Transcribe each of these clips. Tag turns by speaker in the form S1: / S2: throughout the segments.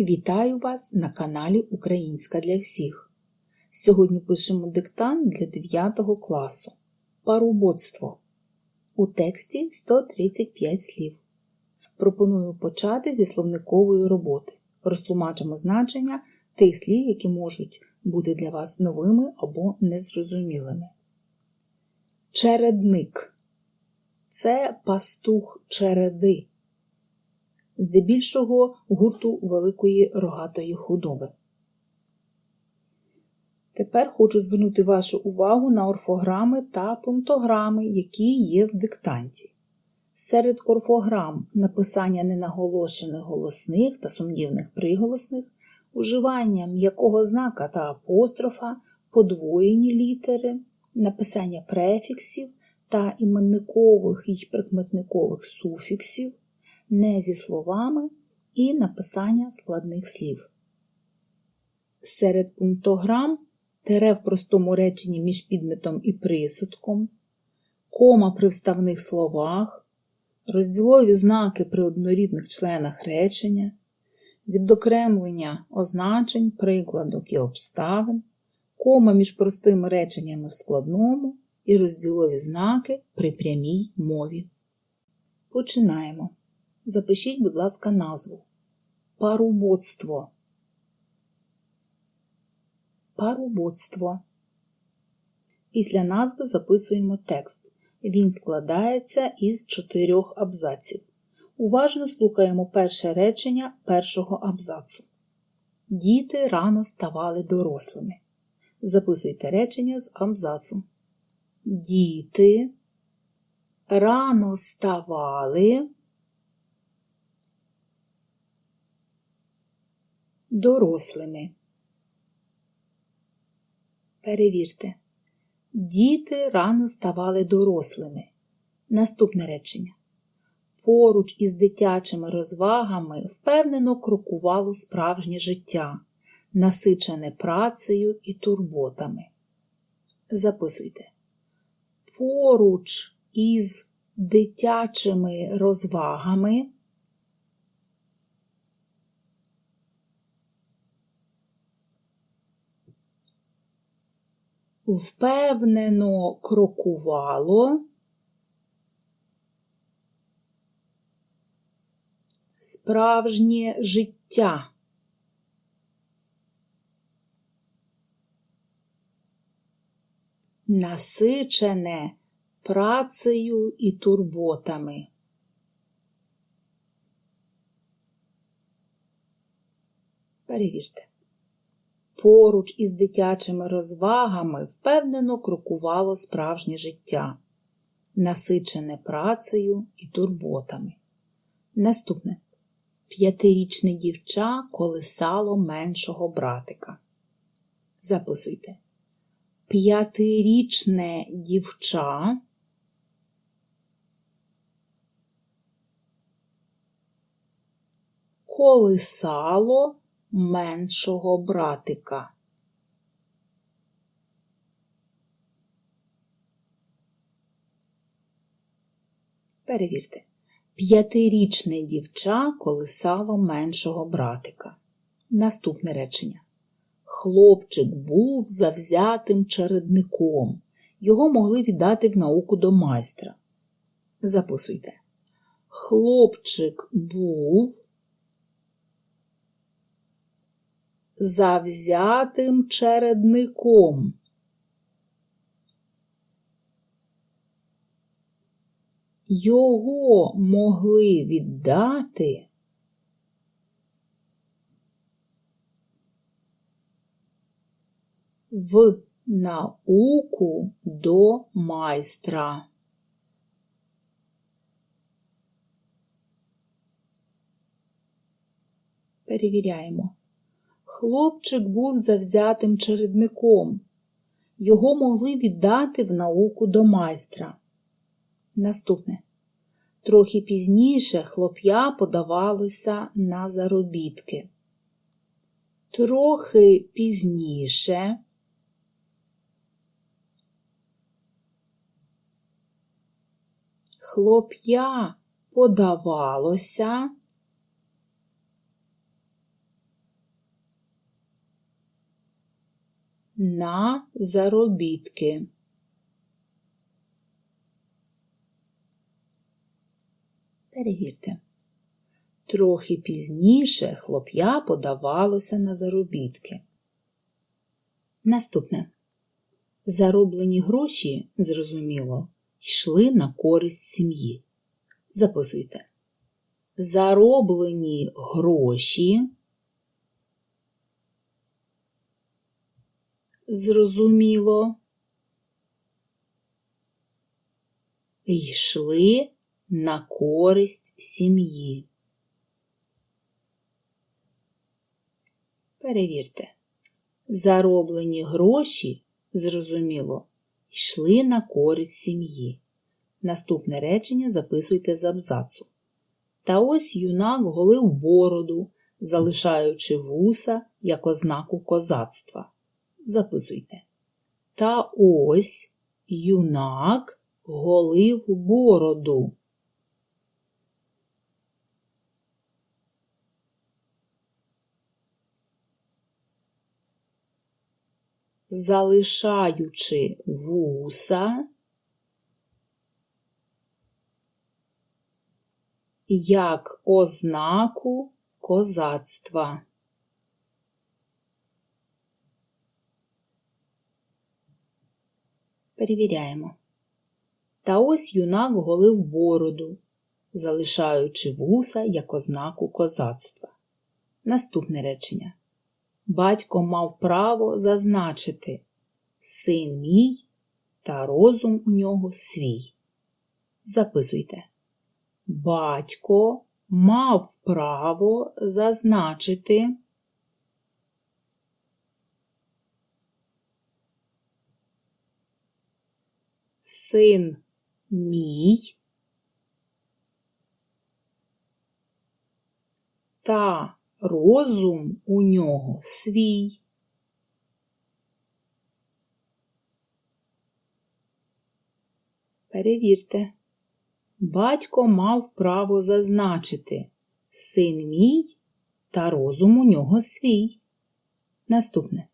S1: Вітаю вас на каналі Українська для всіх. Сьогодні пишемо диктант для 9 класу. Парубоцтво. У тексті 135 слів. Пропоную почати зі словникової роботи. Розтлумачимо значення тих слів, які можуть бути для вас новими або незрозумілими. Чередник це пастух череди здебільшого гурту великої рогатої худоби. Тепер хочу звернути вашу увагу на орфограми та пунктограми, які є в диктанті. Серед орфограм написання ненаголошених голосних та сумнівних приголосних, уживання м'якого знака та апострофа, подвоєні літери, написання префіксів та іменникових і прикметникових суфіксів, не зі словами і написання складних слів. Серед пунктограм тере в простому реченні між підметом і присудком, кома при вставних словах, розділові знаки при однорідних членах речення, відокремлення означень, прикладок і обставин, кома між простими реченнями в складному і розділові знаки при прямій мові. Починаємо. Запишіть, будь ласка, назву. Парубоцтво. Парубоцтво. Після назви записуємо текст. Він складається із чотирьох абзаців. Уважно слухаємо перше речення першого абзацу. Діти рано ставали дорослими. Записуйте речення з абзацу. Діти рано ставали дорослими. Перевірте. Діти рано ставали дорослими. Наступне речення. Поруч із дитячими розвагами впевнено крокувало справжнє життя, насичене працею і турботами. Записуйте. Поруч із дитячими розвагами впевнено крокувало справжнє життя. Насичене працею і турботами. Перевірте. Поруч із дитячими розвагами впевнено крокувало справжнє життя, насичене працею і турботами. Наступне п'ятирічне дівча колисало меншого братика. Записуйте. П'ятирічне дівча колисало меншого братика. Перевірте. П'ятирічне дівча колисало меншого братика. Наступне речення. Хлопчик був завзятим чередником. Його могли віддати в науку до майстра. Записуйте. Хлопчик був завзятим чередником. Його могли віддати в науку до майстра. Перевіряємо. Хлопчик був завзятим чередником. Його могли віддати в науку до майстра. Наступне. Трохи пізніше хлоп'я подавалося на заробітки. Трохи пізніше хлоп'я подавалося на заробітки. Перевірте. Трохи пізніше хлоп'я подавалося на заробітки. Наступне. Зароблені гроші, зрозуміло, йшли на користь сім'ї. Записуйте. Зароблені гроші. Зрозуміло. Йшли на користь сім'ї. Перевірте. Зароблені гроші, зрозуміло, йшли на користь сім'ї. Наступне речення записуйте з абзацу. Та ось юнак голив бороду, залишаючи вуса як ознаку козацтва. Записуйте. Та ось юнак голив бороду. залишаючи вуса, як ознаку козацтва. Перевіряємо. Та ось юнак голив бороду, залишаючи вуса як ознаку козацтва. Наступне речення батько мав право зазначити син мій та розум у нього свій. Записуйте. Батько мав право зазначити. Син мій та розум у нього свій. Перевірте. Батько мав право зазначити син мій та розум у нього свій. Наступне.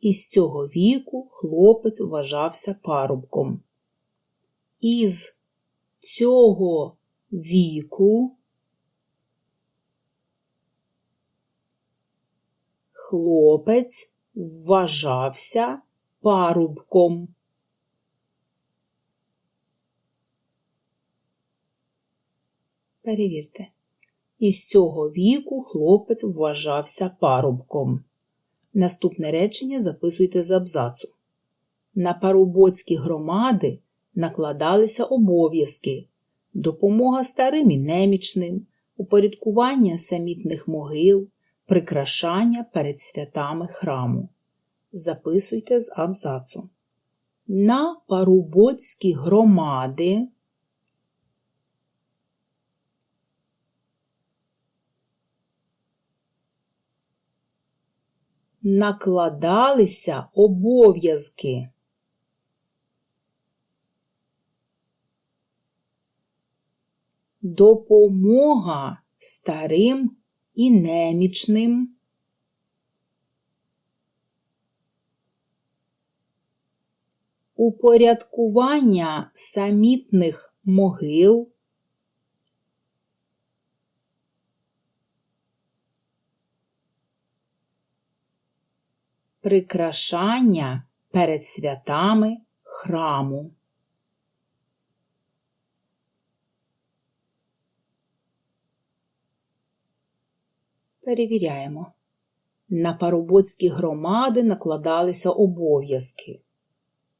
S1: Із цього віку хлопець вважався парубком. Із цього віку хлопець вважався парубком. Перевірте. Із цього віку хлопець вважався парубком. Наступне речення записуйте з абзацу. На парубоцькі громади накладалися обов'язки, допомога старим і немічним, упорядкування самітних могил, Прикрашання перед святами храму. Записуйте з абзацу. На парубоцькі громади накладалися обов'язки. Допомога старим і немічним. Упорядкування самітних могил. Прикрашання перед святами храму. Перевіряємо. На парубоцькі громади накладалися обов'язки,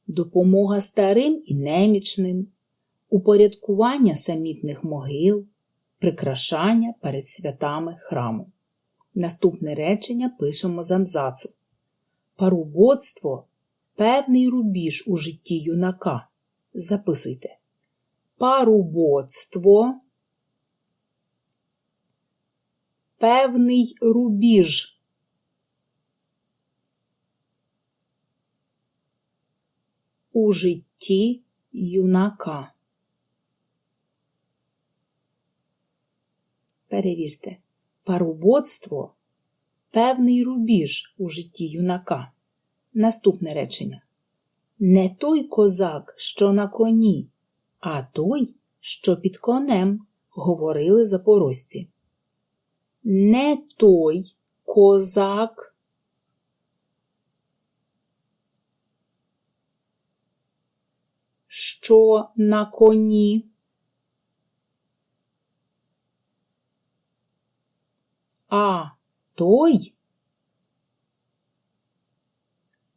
S1: допомога старим і немічним, упорядкування самітних могил, прикрашання перед святами храму. Наступне речення пишемо з амзацу. Парубоцтво певний рубіж у житті юнака. Записуйте. Парубоцтво певний рубіж. У житті юнака. Перевірте, парубоцтво певний рубіж у житті юнака. Наступне речення. Не той козак, що на коні, а той, що під конем, говорили запорожці. Не той козак, що на коні, а той,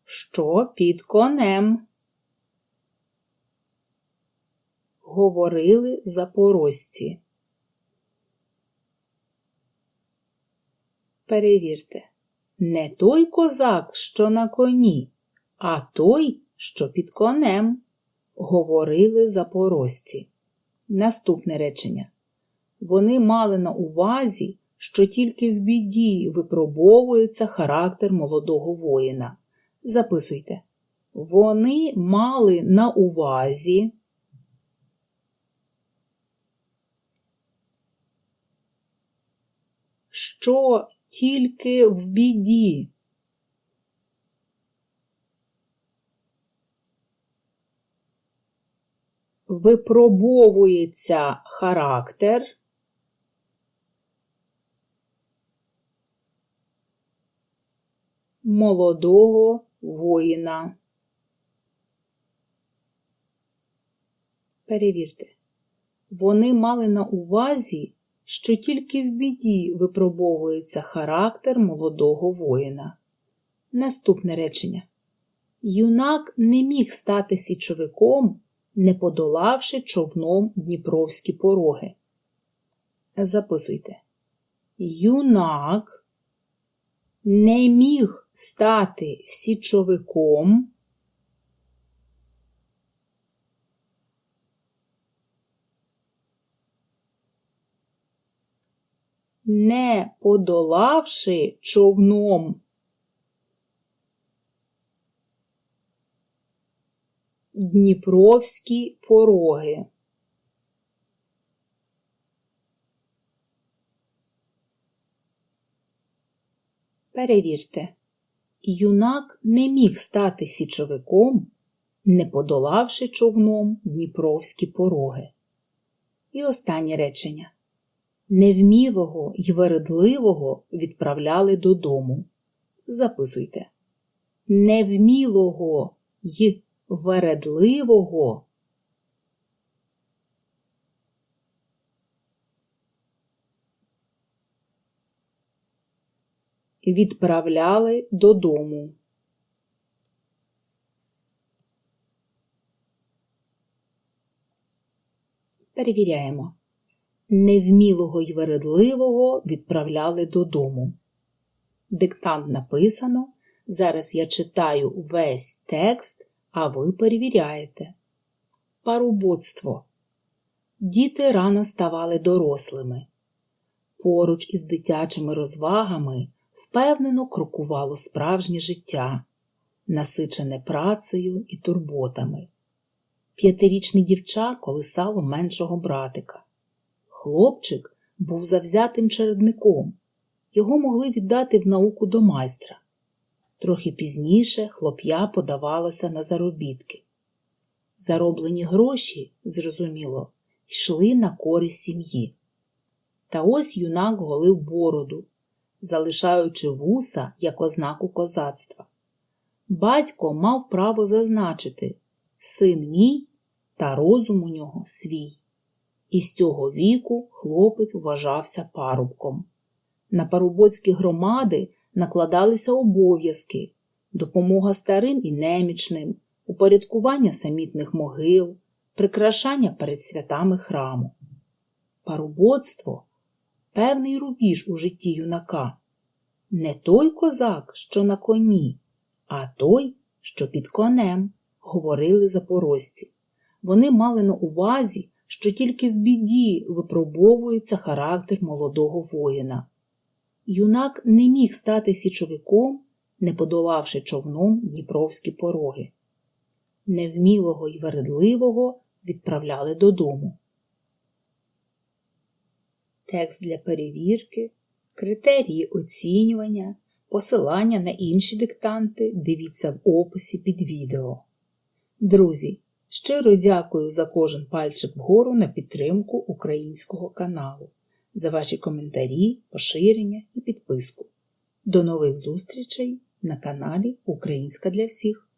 S1: що під конем. Говорили запорожці. Перевірте, не той козак, що на коні, а той, що під конем. Говорили запорожці. Наступне речення. Вони мали на увазі, що тільки в біді випробовується характер молодого воїна. Записуйте. Вони мали на увазі. Що тільки в біді. Випробовується характер. Молодого воїна. Перевірте, вони мали на увазі, що тільки в біді випробовується характер молодого воїна. Наступне речення. Юнак не міг стати січовиком, не подолавши човном дніпровські пороги. Записуйте. Юнак не міг стати січовиком. Не подолавши човном Дніпровські пороги. Перевірте, юнак не міг стати січовиком, не подолавши човном Дніпровські пороги. І останнє речення. Невмілого й вередливого відправляли додому. Записуйте. Невмілого й вередливого. Відправляли додому. Перевіряємо. Невмілого й вередливого відправляли додому. Диктант написано. Зараз я читаю весь текст а ви перевіряєте. Парубоцтво. Діти рано ставали дорослими. Поруч із дитячими розвагами впевнено крокувало справжнє життя, насичене працею і турботами. П'ятирічне дівча колисало меншого братика. Хлопчик був завзятим чередником, його могли віддати в науку до майстра. Трохи пізніше хлоп'я подавалося на заробітки. Зароблені гроші, зрозуміло, йшли на користь сім'ї. Та ось юнак голив бороду, залишаючи вуса як ознаку козацтва. Батько мав право зазначити син мій та розум у нього свій. І з цього віку хлопець вважався парубком. На парубоцькі громади накладалися обов'язки, допомога старим і немічним, упорядкування самітних могил, прикрашання перед святами храму. Парубоцтво певний рубіж у житті юнака. Не той козак, що на коні, а той, що під конем, говорили запорожці. Вони мали на увазі, що тільки в біді випробовується характер молодого воїна юнак не міг стати січовиком, не подолавши човном дніпровські пороги. Невмілого й вередливого відправляли додому. Текст для перевірки, критерії оцінювання, Посилання на інші диктанти дивіться в описі під відео. Друзі, щиро дякую за кожен пальчик вгору на підтримку українського каналу, за ваші коментарі, поширення і підписку. До нових зустрічей на каналі Українська для всіх.